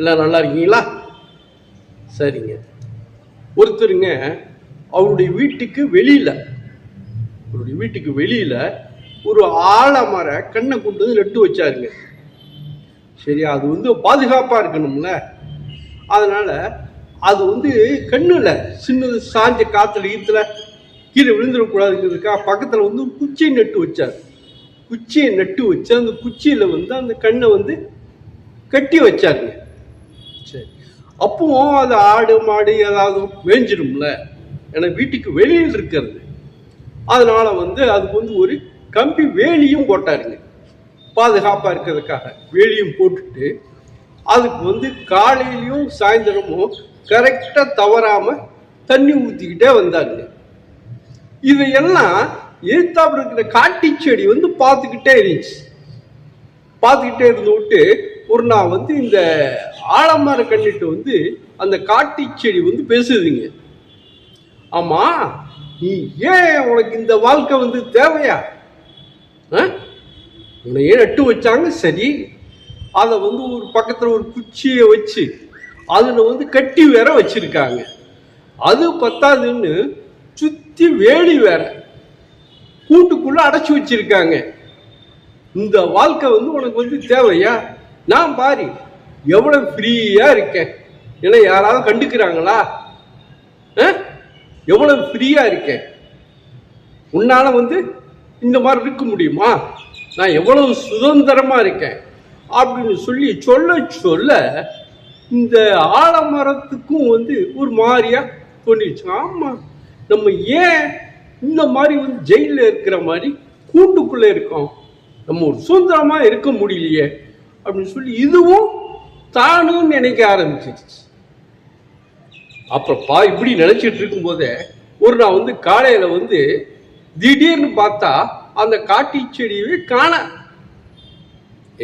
எல்லாம் நல்லா இருக்கீங்களா? சரிங்க. ஒருத்தருங்க அவருடைய வீட்டுக்கு வெளியில அவருடைய வீட்டுக்கு வெளியில ஒரு ஆலமர கண்ணை கொண்டு வந்து நட்டு வச்சாருங்க. சரி அது வந்து பாதுகாப்பா இருக்கணும்ல. அதனால அது வந்து கண்ணுல சின்னது சாஞ்ச காத்துல ஈத்துல கீழே விழுந்துடக்கூடாதுங்கிறதுக்கா பக்கத்துல வந்து குச்சியை நட்டு வச்சார். குச்சியை நட்டு வச்சு அந்த குச்சியில வந்து அந்த கண்ணை வந்து கட்டி வச்சாருங்க. சரி. அப்பவும் அது ஆடு மாடு ஏதாவது மேய்ஞ்சிடும்ல ஏன்னா வீட்டுக்கு வெளியில் இருக்கிறது. அதனால வந்து அதுக்கு வந்து ஒரு கம்பி வேலியும் போட்டாருங்க. பாதுகாப்பாக இருக்கிறதுக்காக வேலியும் போட்டுட்டு அதுக்கு வந்து காலையிலையும் சாயந்தரமும் கரெக்டாக தவறாம தண்ணி ஊற்றிக்கிட்டே வந்தாருங்க. இதையெல்லாம் எதிர்த்தாப்புல இருக்கிற காட்டி செடி வந்து பார்த்துக்கிட்டே இருந்துச்சு. பார்த்துக்கிட்டே இருந்து விட்டு ஒரு நாள் வந்து இந்த ஆலமர கண்ணிட்டு வந்து அந்த காட்டி செடி வந்து பேசுதுங்க. ஆமா நீ ஏன் உனக்கு இந்த வாழ்க்கை வந்து தேவையா? ஆ? நட்டு வச்சாங்க? சரி அதை வந்து ஒரு பக்கத்தில் ஒரு குச்சியை வச்சு அதில் வந்து கட்டி வேற வச்சிருக்காங்க. அது பத்தாதுன்னு சுத்தி வேலி வேற கூட்டுக்குள்ள அடைச்சி வச்சிருக்காங்க. இந்த வாழ்க்கை வந்து உனக்கு வந்து தேவையா? நான் பாரு எவ்வளவு ஃப்ரீயா இருக்கேன் ஏன்னா யாராவது கண்டுக்கிறாங்களா? ஆ? எவ்வளவு ஃப்ரீயா இருக்கேன் உன்னால வந்து இந்த மாதிரி இருக்க முடியுமா? நான் எவ்வளவு சுதந்திரமா இருக்கேன்? அப்படின்னு சொல்லி சொல்ல சொல்ல இந்த ஆலமரத்துக்கும் வந்து ஒரு மாதிரியா தோணிடுச்சு. ஆமா நம்ம ஏன் இந்த மாதிரி வந்து ஜெயிலில் இருக்கிற மாதிரி கூட்டுக்குள்ள இருக்கோம்? நம்ம ஒரு சுதந்திரமா இருக்க முடியலையே அப்படின்னு சொல்லி இதுவும் தானும் நினைக்க ஆரம்பிச்சிருச்சு. அப்புறம் பா இப்படி நினைச்சிட்டு இருக்கும்போதே ஒரு நான் வந்து காலையில வந்து திடீர்னு பார்த்தா அந்த காட்டி செடியவே காண.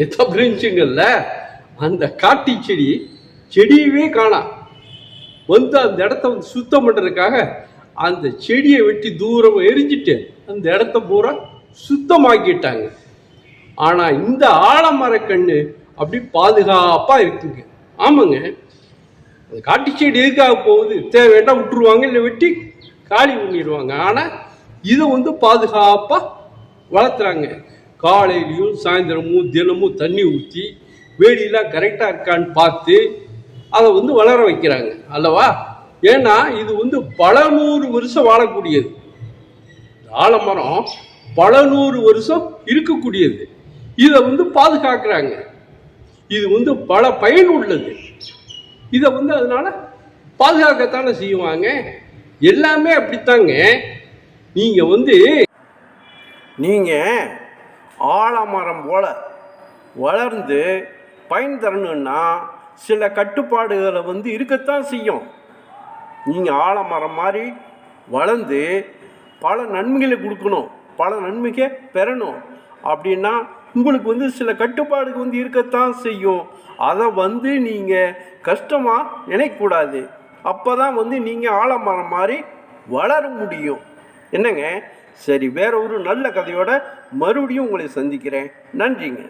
எத்தப்பிரிஞ்சுங்கல்ல அந்த காட்டி செடி செடியவே காணா. வந்து அந்த இடத்த வந்து சுத்தம் பண்ணுறதுக்காக அந்த செடியை வெட்டி தூரம் எரிஞ்சிட்டு அந்த இடத்த பூரா சுத்தமாக்கிட்டாங்க. ஆனால் இந்த ஆலமரக்கண்ணு அப்படி பாதுகாப்பாக இருக்குங்க. ஆமாங்க. அந்த காட்டு செடி எதுக்காக போகுது? தேவையிட்டா விட்டுருவாங்க இல்லை வெட்டி காலி பண்ணிடுவாங்க. ஆனால் இதை வந்து பாதுகாப்பாக வளர்த்துறாங்க. காலையிலையும் சாயந்தரமும் தினமும் தண்ணி ஊற்றி வேலியெல்லாம் கரெக்டாக இருக்கான்னு பார்த்து அதை வந்து வளர வைக்கிறாங்க. அல்லவா? ஏன்னா இது வந்து பல நூறு வருஷம் வாழக்கூடியது. ஆலமரம் பல நூறு வருஷம் இருக்கக்கூடியது. இதை வந்து பாதுகாக்கிறாங்க. இது வந்து பல பயன் உள்ளது. இதை வந்து அதனால பாதுகாக்கத்தானே செய்வாங்க. எல்லாமே அப்படித்தாங்க. நீங்க வந்து நீங்க ஆலமரம் போல வளர்ந்து பயன் தரணும்னா சில கட்டுப்பாடுகளை வந்து இருக்கத்தான் செய்யும். நீங்கள் ஆலமரம் மாதிரி வளர்ந்து பல நன்மைகளை கொடுக்கணும். பல நன்மைகளை பெறணும். அப்படின்னா உங்களுக்கு வந்து சில கட்டுப்பாடுகள் வந்து இருக்கத்தான் செய்யும். அதை வந்து நீங்கள் கஷ்டமாக நினைக்கக்கூடாது. அப்போ தான் வந்து நீங்கள் ஆலமரம் மாதிரி வளர முடியும். என்னங்க? சரி வேற ஒரு நல்ல கதையோட மறுபடியும் உங்களை சந்திக்கிறேன். நன்றிங்க.